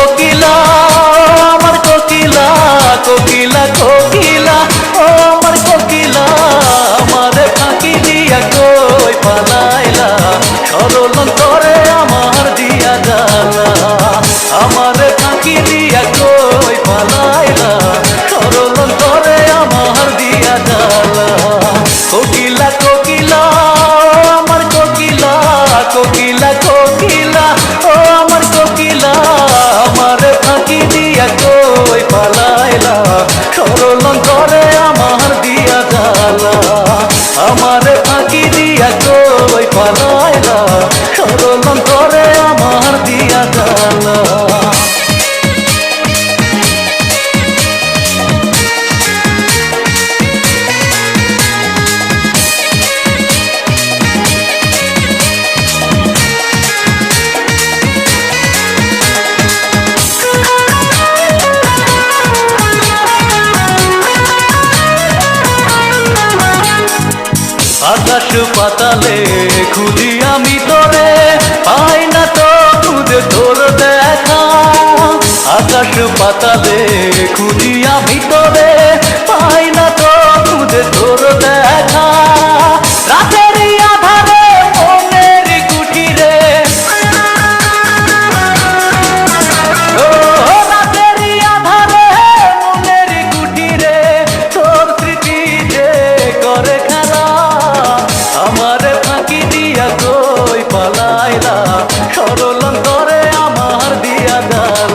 কোকিলা আমার কোকিলা কোকিলা কোকিলা। ও আমার কোকিলা আমার ফাঁকি দিয়া কই পালা আকাশ পাতালে খুঁজি আমি তোরে। পাই না তো খুঁজে তোর দেখা। আকাশ পাতালে খুঁজি আমি তোরে।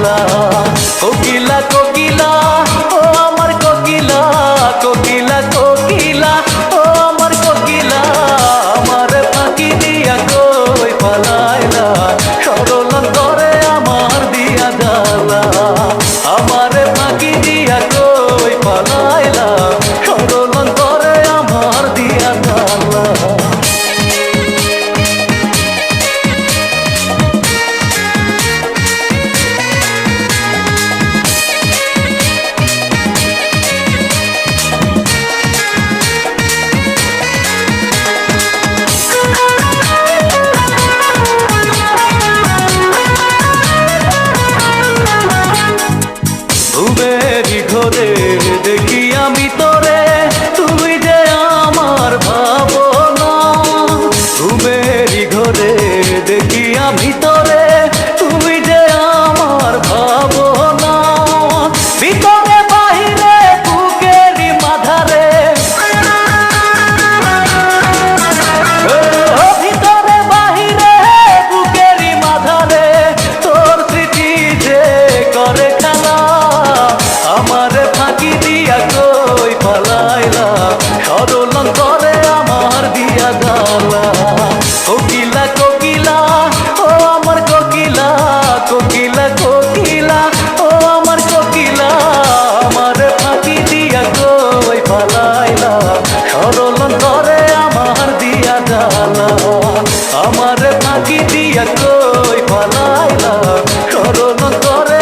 love. সরল করে আমার দিয়া জালা আমার ফাঁকি দিয়া কই পালাইলা সরল করে